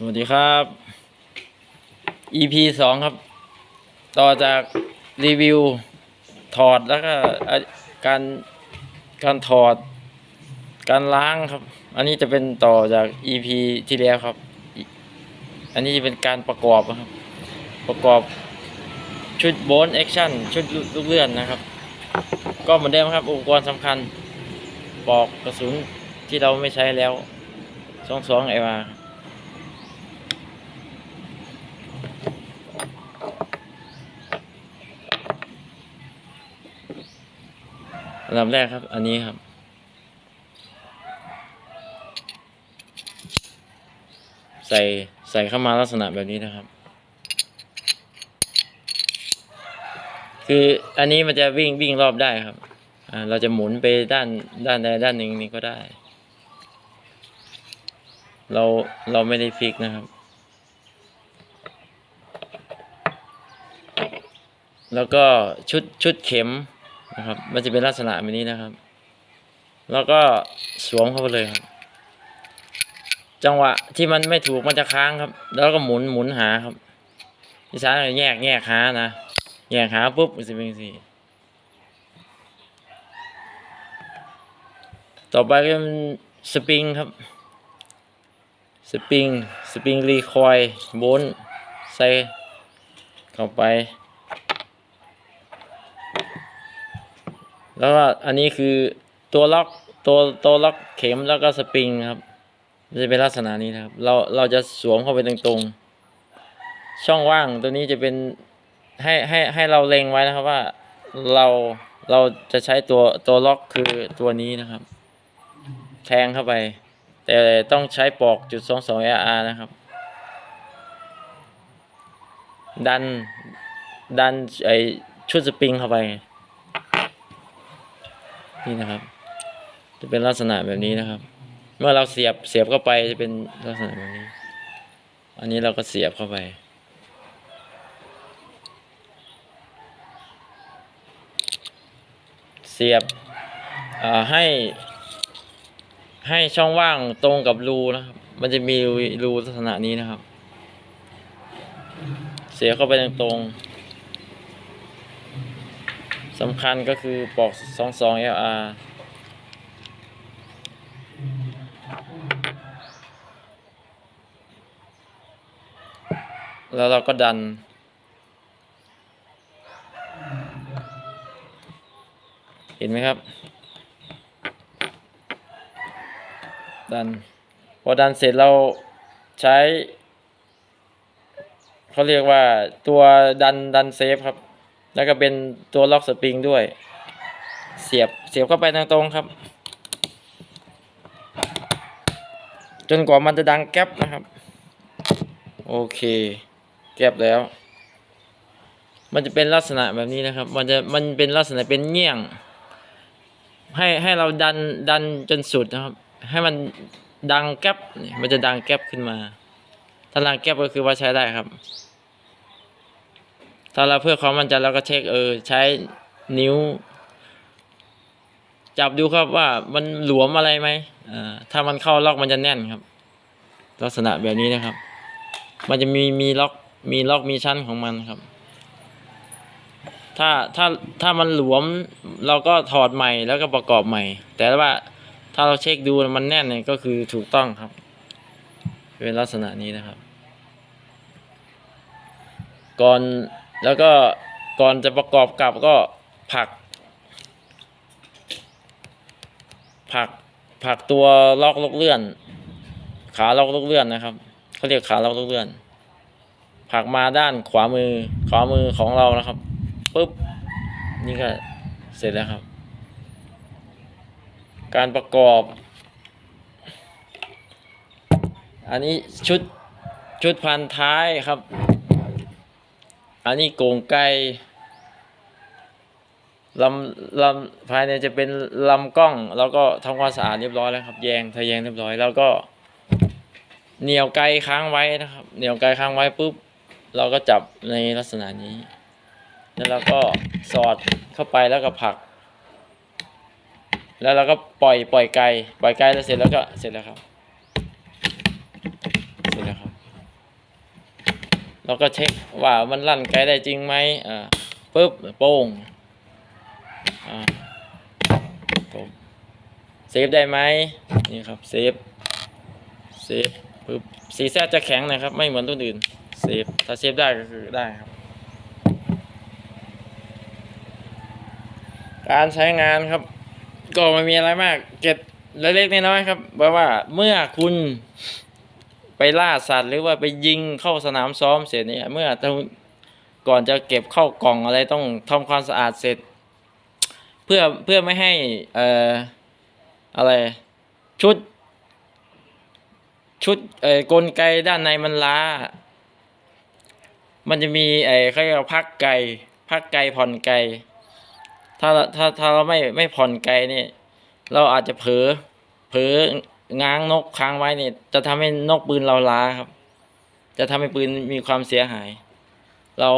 สวัสดีครับ EP สองครับ ต่อจากรีวิวถอดแล้วก็การการถอด การล้างครับ อันนี้จะเป็นต่อจาก EP ที่แล้วครับ อันนี้จะเป็นการประกอบนะครับ ประกอบชุดโบนแอคชั่นชุดลูกเลื่อนนะครับ ก็เหมือนเดิมครับ อุปกรณ์สำคัญปอกกระสุนที่เราไม่ใช้แล้วสองสองไอมา อันดับแรกครับ อันนี้ครับ ใส่ใส่เข้ามาลักษณะแบบนี้นะครับ คืออันนี้มันจะวิ่งวิ่งรอบได้ครับเราจะหมุนไปด้านด้านใดด้านหนึ่งนี้ก็ได้ เราเราไม่ได้ฟิกนะครับ แล้วก็ชุดชุดเข็ม นะครับ มันจะเป็นลักษณะแบบนี้นะครับ แล้วก็สวมเข้าไปเลยครับ จังหวะที่มันไม่ถูกมันจะค้างครับ แล้วก็หมุนหมุนหาครับที่สานแยกแยกหานะแยกหาปุ๊บมันจะเป็นสี่ต่อไปก็เป็นสปริงครับ สปริง สปริงรีคอยโบนใส่เข้าไป แล้วก็อันนี้คือตัวล็อกตัวตัวล็อกเข็มแล้วก็สปริงครับจะเป็นลักษณะนี้นะครับ เราเราจะสวมเข้าไปตรงๆ ช่องว่างตัวนี้จะเป็นให้ให้ให้เราเล็งไว้นะครับว่าเราเราจะใช้ตัวตัวล็อกคือตัวนี้นะครับ แทงเข้าไป แต่ต้องใช้ปอกจุดสองสอง AR นะครับ ดันดันไอชุดสปริงเข้าไป นี่นะครับ จะเป็นลักษณะแบบนี้นะครับ เมื่อเราเสียบเสียบเข้าไปจะเป็นลักษณะแบบนี้ อันนี้เราก็เสียบเข้าไป เสียบให้ให้ช่องว่างตรงกับรูนะครับ มันจะมีรูลักษณะนี้นะครับ เสียบเข้าไปตรงๆ สำคัญก็คือปลอก 22 LR แล้วเราก็ดัน เห็นไหมครับ ดัน พอดันเสร็จเราใช้ เขาเรียกว่าตัวดันดันเซฟครับ แล้วก็เป็นตัวล็อกสปริงด้วย เสียบเสียบเข้าไปตรงๆครับ จนกว่ามันจะดังแก๊ปนะครับ โอเค แก๊ปแล้ว มันจะเป็นลักษณะแบบนี้นะครับ มันจะมันเป็นลักษณะเป็นเงี้ยง ให้ให้เราดันดันจนสุดนะครับ ให้มันดังแก๊ปนี่มันจะดังแก๊ปขึ้นมาถ้าดังแก๊ปก็คือว่าใช้ได้ครับ ถ้าเราเพื่อความมั่นใจเราก็เช็คเออใช้นิ้ว จับดูครับว่ามันหลวมอะไรไหมอ่าถ้ามันเข้าล็อกมันจะแน่นครับ ลักษณะแบบนี้นะครับ มันจะมีมีล็อกมีล็อกมีชั้นของมันครับ ถ้าถ้าถ้ามันหลวมเราก็ถอดใหม่แล้วก็ประกอบใหม่ แต่ว่าถ้าเราเช็คดูมันแน่นเนี่ยก็คือถูกต้องครับ เป็นลักษณะนี้นะครับ ก่อน แล้วก็ก่อนจะประกอบกลับก็ผลักผลักผลักตัวล็อกลูกเลื่อน ขาล็อกลูกเลื่อนนะครับเขาเรียกขาล็อกลูกเลื่อนผลักมาด้านขวามือขวามือของเรานะครับปุ๊บนี่ก็เสร็จแล้วครับ การประกอบ อันนี้ชุดชุดพันท้ายครับ อันนี้โกงไก่ลำลำภายในจะเป็นลำกล้อง แล้วก็ทำความสะอาดเรียบร้อยแล้วครับ แยงทะแยงเรียบร้อย แล้วก็เหนียวไกลค้างไว้นะครับ เหนียวไกลค้างไว้ปุ๊บ เราก็จับในลักษณะนี้ แล้วเราก็สอดเข้าไปแล้วก็ผลัก แล้วเราก็ปล่อยปล่อยไกลปล่อยไกลแล้วเสร็จแล้วก็เสร็จแล้วครับ เราก็เช็คว่ามันลั่นไกลได้จริงไหมอ่าปุ๊บโป้งอ่าผมเซฟได้ไหมนี่ครับเซฟเซฟปุ๊บสีแซจะแข็งนะครับ ไม่เหมือนตัวอื่นเซฟถ้าเซฟได้ก็คือได้ครับ การใช้งานครับ ก็ไม่มีอะไรมาก เก็บเล็กๆน้อยๆครับแปลว่าเมื่อคุณ ไปล่าสัตว์หรือว่าไปยิงเข้าสนามซ้อมเสร็จเนี่ยเมื่อก่อนจะเก็บเข้ากล่องอะไรต้องทำความสะอาดเสร็จ เพื่อเพื่อไม่ให้เอ่ออะไรชุด ชุดเอ่อกลไกด้านในมันล้า มันจะมีไอ้เขาเรียกว่าพักไก่พักไก่ผ่อนไก่ถ้าถ้าถ้าเราไม่ไม่ผ่อนไกลเนี่ยเราอาจจะเผลอเผลอ ง้างนกค้างไว้เนี่ย จะทำให้นกปืนเราล้าครับ จะทำให้ปืนมีความเสียหาย เรา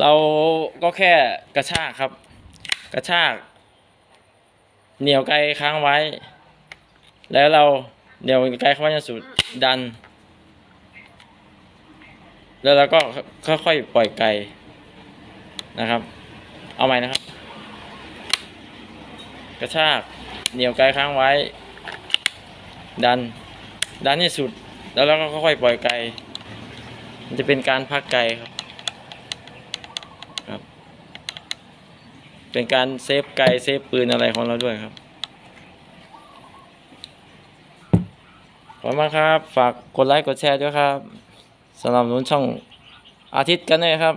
เราก็แค่กระชากครับ กระชาก เหนี่ยวไกลค้างไว้ แล้วเราเหนี่ยวไกลค้างไว้จนสุดดัน แล้วเราก็ค่อยๆปล่อยไกลนะครับ เอาใหม่นะครับ กระชากเหนี่ยวไกลค้างไว้ ดัน ดันให้สุด แล้วเราก็ค่อยๆปล่อยไกมันจะเป็นการพักไกครับครับ เป็นการเซฟไกเซฟปืนอะไรของเราด้วยครับขอบคุณมากครับ ฝากกดไลค์กดแชร์ด้วยครับสำหรับนุนช่องอาทิตย์กันด้วยครับ